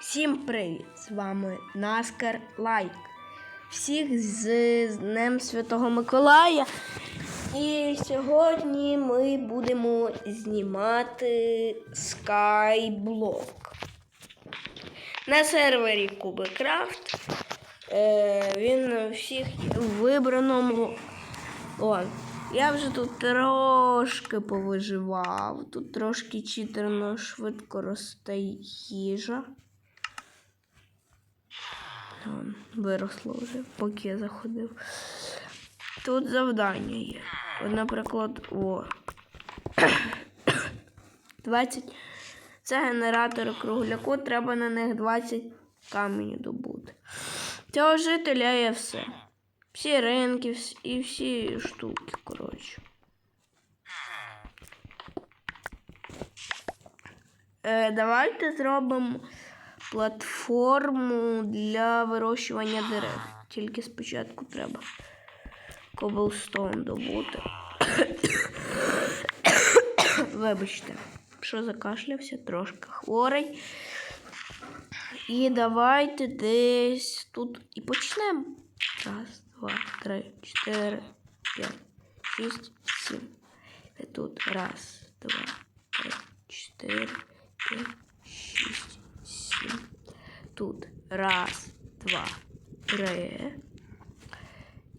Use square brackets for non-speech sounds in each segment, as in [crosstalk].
Всім привіт! З вами Наскар Лайк. Всіх з Днем Святого Миколая. І сьогодні ми будемо знімати Skyblock. На сервері Кубикрафт. Е, він всіх вибраному. О, я вже тут трошки повиживав. Тут трошки читерно швидко росте їжа. Вон, Виросло вже, поки я заходив. Тут завдання є. Наприклад, о. [coughs] 20. Це генератори кругляку, треба на них 20 каменів добути. Цього жителя є все. Всі ринки і всі штуки, коротше. Е, давайте зробимо платформу для вирощування дерев. Тільки спочатку треба коблстоун добути. Вибачте, що закашлявся, трошки хворий. І давайте десь тут і почнемо. Раз, два, три, чотири, п'ять, шість, сім. І тут раз, два, три, чотири, п'ять, шість. Тут раз, два, три.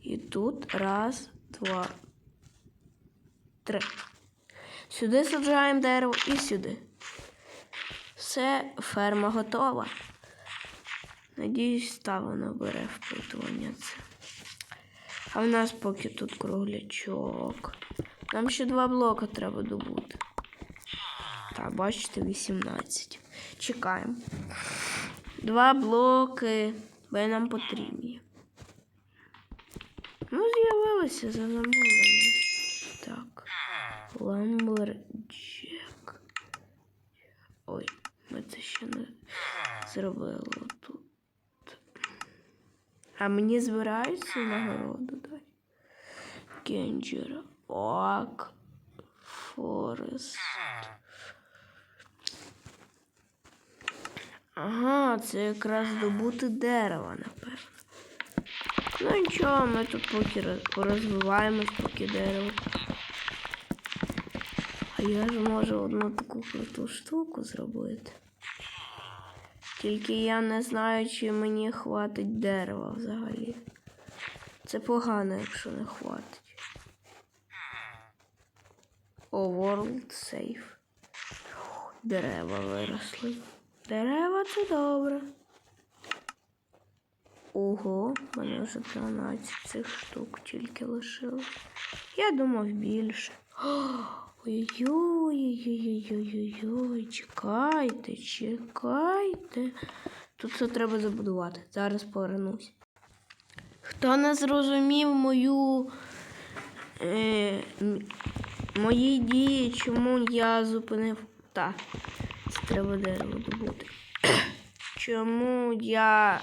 І тут раз, два, три. Сюди саджаємо дерево і сюди. Все, ферма готова. Надіюсь, та вона бере впитування це. А в нас поки тут круглячок. Нам ще два блока треба добути. Так, бачите, 18. Чекаємо. Два блоки, бо нам потрібні. Ну, з'явилося за замовленням. Так. Ламберджек. Ой, ми це ще не зробили тут. А мені збираються нагороду дати. Кенджера. Оак. Форест. Ага, це якраз добути дерева, напевно. Ну нічого, ми тут поки роз- порозвиваємось, поки дерево. А я ж можу одну таку круту штуку зробити. Тільки я не знаю, чи мені хватить дерева взагалі. Це погано, якщо не хватить. О, World Safe. Дерева виросли. Дерева це добре. Ого, в мене вже 12 цих штук тільки лишилось. Я думав більше. [gasps] Ой-ой-ой-ой-ой-ой-ой, чекайте, чекайте. Тут все треба забудувати. Зараз повернусь. Хто не зрозумів мою е, мої дії, чому я зупинив. Так, треба дерево добути. [coughs] Чому я.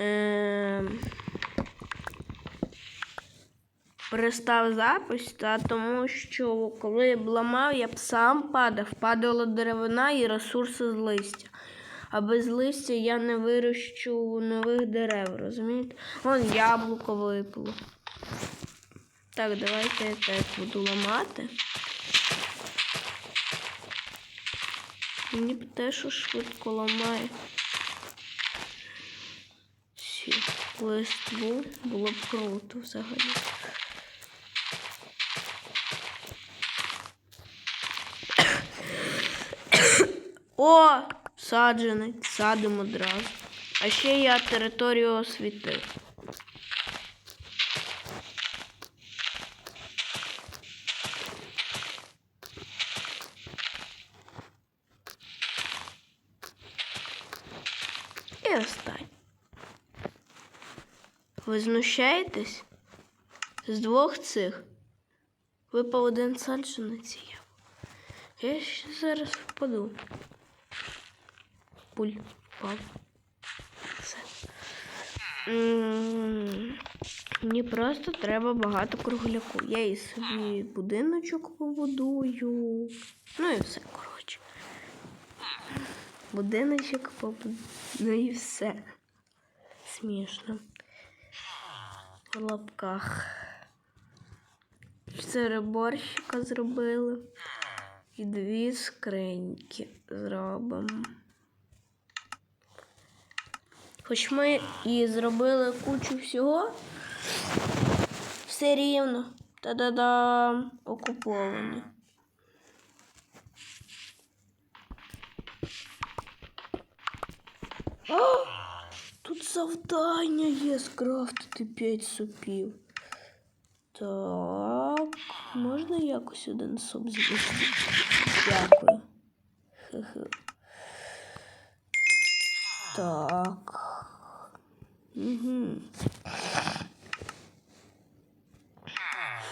Е, перестав запис, та тому що коли я б ламав, я б сам падав, падала деревина і ресурси з листя. А без листя я не вирощу нових дерев, розумієте? Вон яблуко випало. Так, давайте я так буду ламати. Мені б те, що швидко ламає. Всі листву було б круто взагалі. [coughs] О, саджений, садимо одразу. А ще я територію освітив. І останнє. Ви знущаєтесь? З двох цих випав один саджанець я. Я ще зараз впаду. Пуль впав. Все. Мені просто треба багато кругляку. Я і собі будиночок побудую. Ну і все, коротше. Будиночок побудую. Ну і все. Смішно. В лапках. Чотири борщика зробили. І дві скриньки зробимо. Хоч ми і зробили кучу всього, все рівно. Та-да-да, окуповані. А, тут завдання є скрафтити 5 супів. Так, можна якось один суп з'їсти? Дякую. Хе-хе. Так. Угу.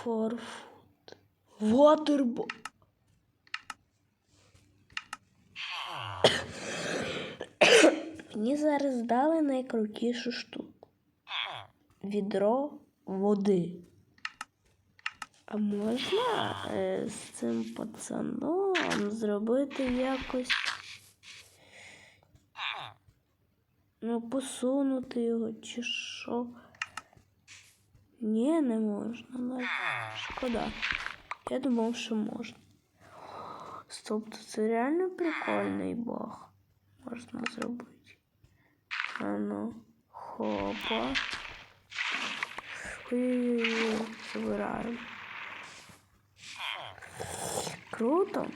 Форфуд. Ватербо. Мені зараз дали найкрутішу штуку. Відро води. А можна е, з цим пацаном зробити якось. Ну, посунути його чи що? Ні, не можна. навіть. Шкода. Я думав, що можна. Стоп, це реально прикольний баг. Можна зробити. А ну, хопа. Ой-ой-ой, забираємо. Круто.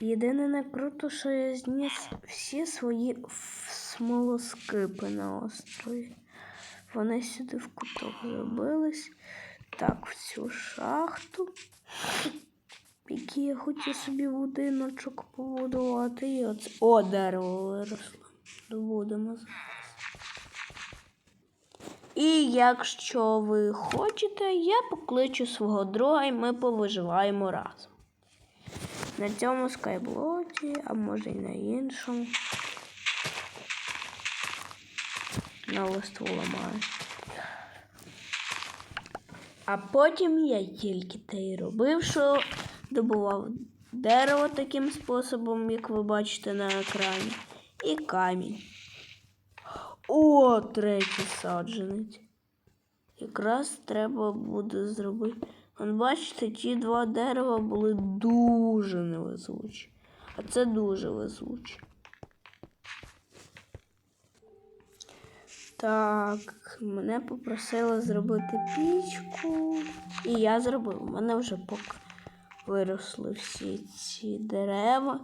Єдине не круто, що я зніс всі свої смолоскипи на острові. Вони сюди в куток забились. Так, в цю шахту, в якій я хотів собі будиночок побудувати. І оце. О, дерево виросло. Зараз. І якщо ви хочете, я покличу свого друга і ми повиживаємо разом. На цьому скайблоті, а може й на іншому. На листву ламаю. А потім я тільки те й робив, що добував дерево таким способом, як ви бачите на екрані, і камінь. О, третій саджанець. Якраз треба буде зробити. Вон, бачите, ті два дерева були дуже невезучі. А це дуже везуче. Так, мене попросили зробити пічку. І я зробив. У мене вже поки виросли всі ці дерева.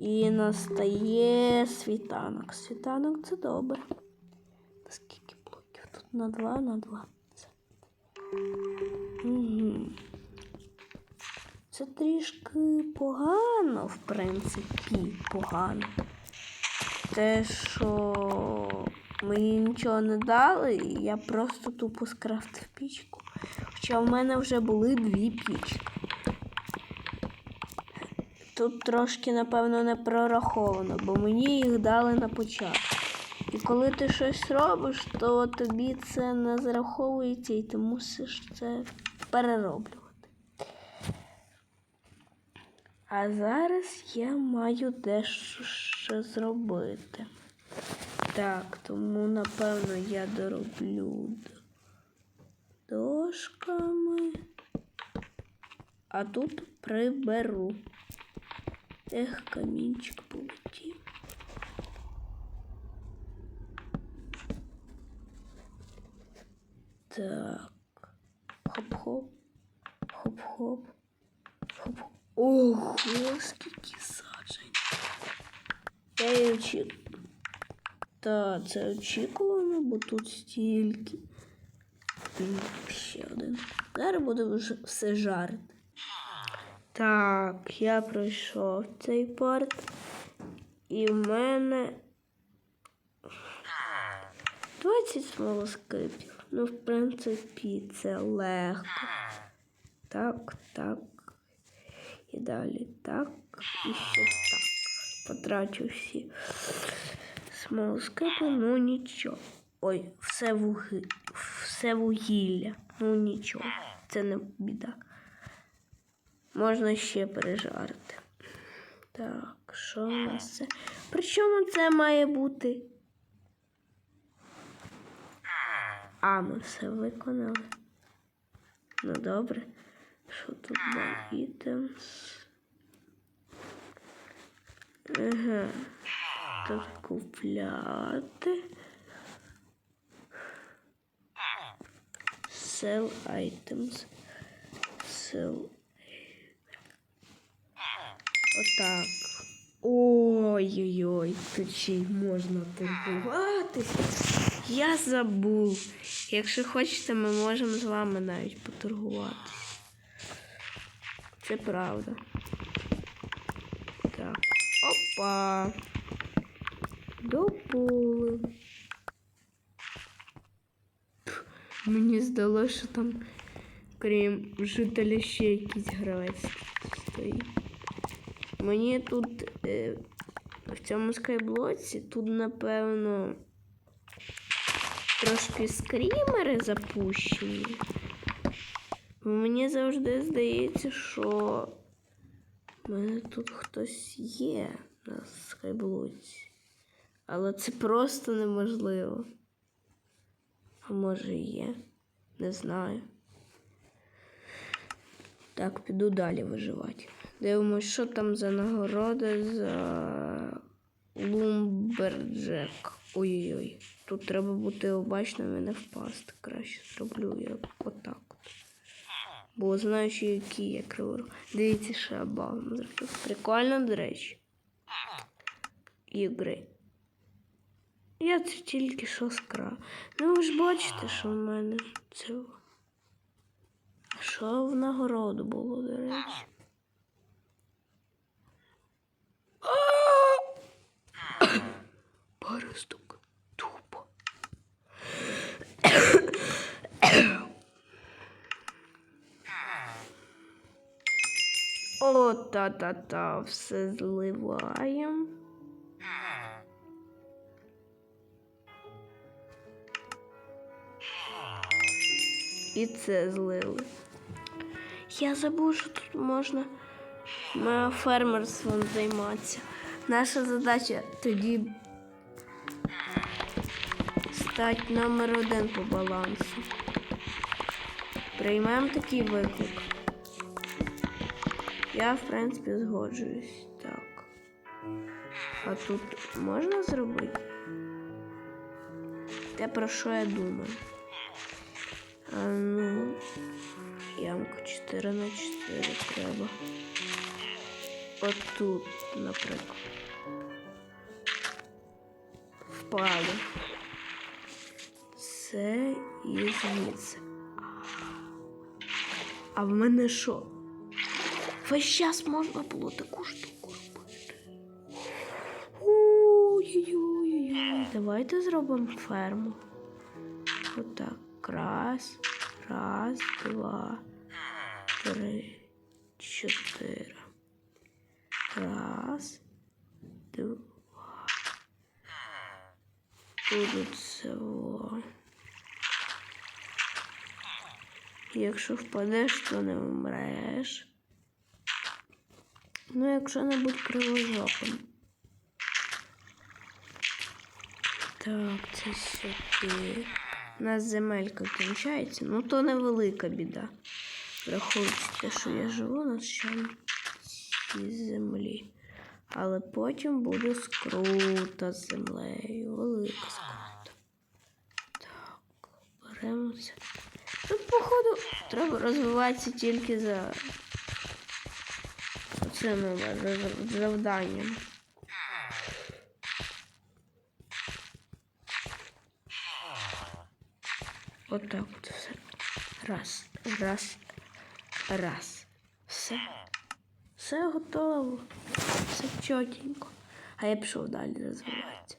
І настає світанок. Світанок це добре. Наскільки блоків? Тут на два, на два. Це, угу. це трішки погано, в принципі, погано. Те, що мені нічого не дали, і я просто тупо скрафтив пічку. Хоча в мене вже були дві пічки. Тут трошки, напевно, не прораховано, бо мені їх дали на початку. І коли ти щось робиш, то тобі це не зараховується і ти мусиш це перероблювати. А зараз я маю дещо ще зробити. Так, тому напевно я дороблю дошками. А тут приберу. Ех, камінчик полетів. Так. Хоп-хоп. Хоп-хоп. Хоп. Ого, скільки саджень. Я її очікую. Та, це очікувано, бо тут стільки. Ще один. Зараз буде вже все жарити. Так, я пройшов цей парт. І в мене 20 смолоскипів. Ну, в принципі, це легко. Так, так. І далі так. І ще так. Потрачу всі смолоскипи, ну нічого. Ой, все вуги... все вугілля. Ну нічого. Це не біда. Можна ще пережарити. Так, що у нас це? Причому це має бути? А, ми все виконали. Ну добре. Що тут на items? Ага. Тут купляти. Sell items. Sell. Отак. Ой-ой-ой, тут ще можна торгуватися. Я забув. Якщо хочете, ми можемо з вами навіть поторгуватися. Це правда. Так. Опа. Допули. Мені здалося, що там, крім жителя, ще якийсь гравець стоїть. Мені тут е, в цьому скайблоці тут, напевно, трошки скрімери запущені. Мені завжди здається, що в мене тут хтось є на скайблоці. Але це просто неможливо. А може і є. Не знаю. Так, піду далі виживати. Дивимось, що там за нагорода за Лумберджек. Ой-ой-ой. Тут треба бути обачним і не впасти. Краще зроблю я отак. От. Бо знаю, що які є криворук. Дивіться, що я балом зробив. Прикольно, до речі. Ігри. Я це тільки що скра. Ну ви ж бачите, що в мене це. Що в нагороду було, до речі? Паросток. Тупо. О, та-та-та, все зливаємо. І це злили. Я забув, що тут можна фермерством займатися. Наша задача тоді стати номер один по балансу. Приймемо такий виклик. Я, в принципі, згоджуюсь. Так. А тут можна зробити? Те, про що я думаю. А ну, ямку 4 на 4 треба. Отут, наприклад. Впали. Це і звідси. А в мене що? Весь час можна було таку штуку робити. Ой-ой-ой. Давайте зробимо ферму. Отак. Раз, раз, два, три, чотири. Раз, два. Тут цього. Якщо впадеш, то не вмреш. Ну, якщо не будь кривожопим. Так, це сюди. У нас земелька кінчається, ну то невелика біда. Враховуючи те, що я живу на цій землі. Але потім буде скрута з землею. Велика скрута. Так, беремося. Тут, походу, треба розвиватися тільки за цим завданням. Вот так вот все. Раз, раз, раз. Все. Все готово. Все чотенько. А я пішов далі розвиватися.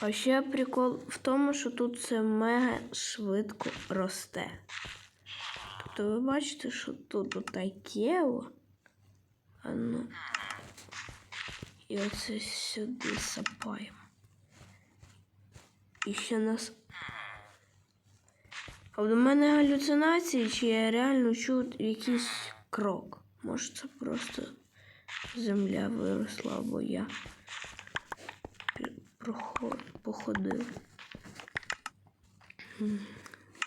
А ще прикол в тому, що тут це мега швидко росте. Тобто ви бачите, що тут отаке. А ну. І оце сюди сапаємо. І ще нас а в мене галюцинації, чи я реально чую якийсь крок. Може це просто земля виросла, або я походив.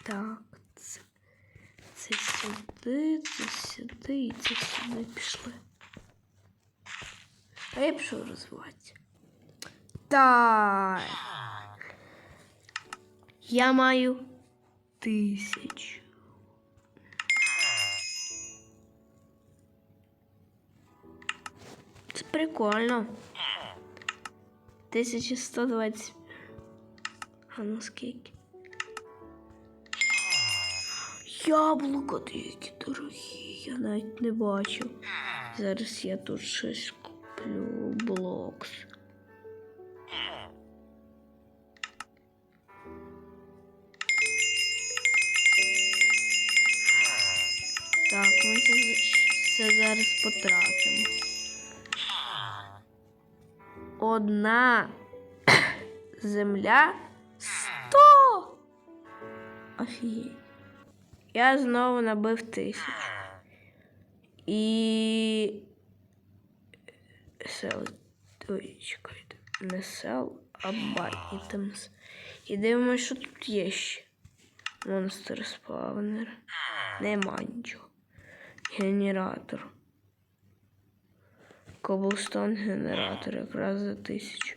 Так, це, це сюди, це сюди і це сюди пішли. А я пішов розвиватися. Так. Я маю тисячу. Це прикольно. 1120. А ну скільки? Яблука які дорогі, я навіть не бачив. Зараз я тут щось Блокс. Так, ми це все зараз потратимо. Одна [coughs] земля сто. Офігеть. Я знову набив тисячу. І сел. Ой, чекайте. Не сел, а buy items. І дивимося, що тут є ще. Монстр спавнер. Нема нічого. Генератор. Коблстон генератор якраз за тисячу.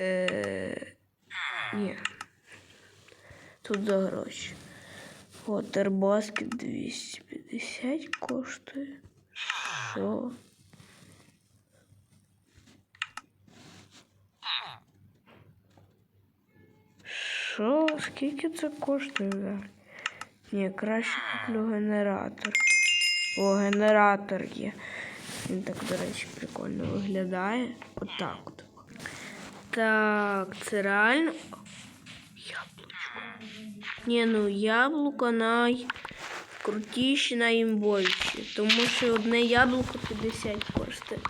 Е, ні. Тут за гроші. Waterbasket 250 коштує. Що? Що? Скільки це коштує? Ні, краще куплю генератор. О, генератор є. Він так, до речі, прикольно виглядає. Отак от. Так, це реально. Яблучко. Ні, ну яблуко найкрутіші, найімбольші. Тому що одне яблуко 50 коштує.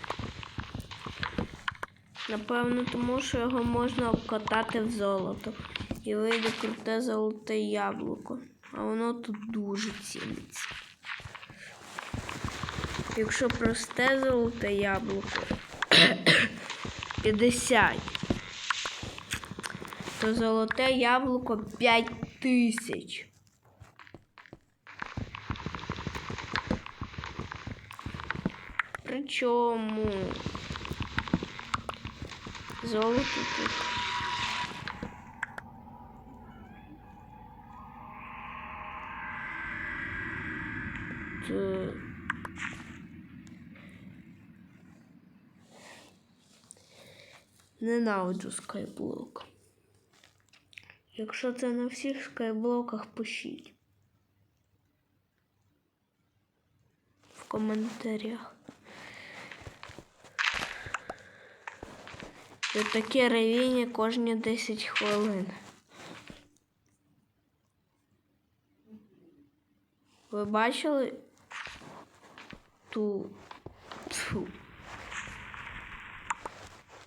Напевно, тому що його можна обкатати в золото. І вийде круте золоте яблуко. А воно тут дуже ціниться. Якщо просте золоте яблуко [coughs] 50, то золоте яблуко 5 тисяч. Причому золото тут. Т- Ненавиджу скайблок. Якщо це на всіх скайблоках, пишіть в коментарях. І таке ревіння кожні 10 хвилин. Ви бачили ту ту.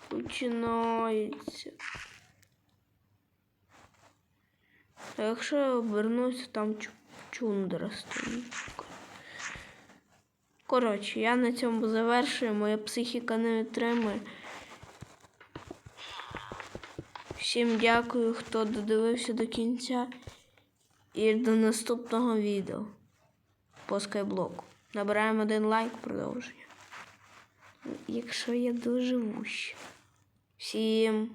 Починається. А якщо я обернуся, там чундра стоїть. Коротше, я на цьому завершую, моя психіка не витримує. Всім дякую, хто додивився до кінця. І до наступного відео по скайблоку. Набираємо один лайк продовження. Якщо я доживу ще. Всім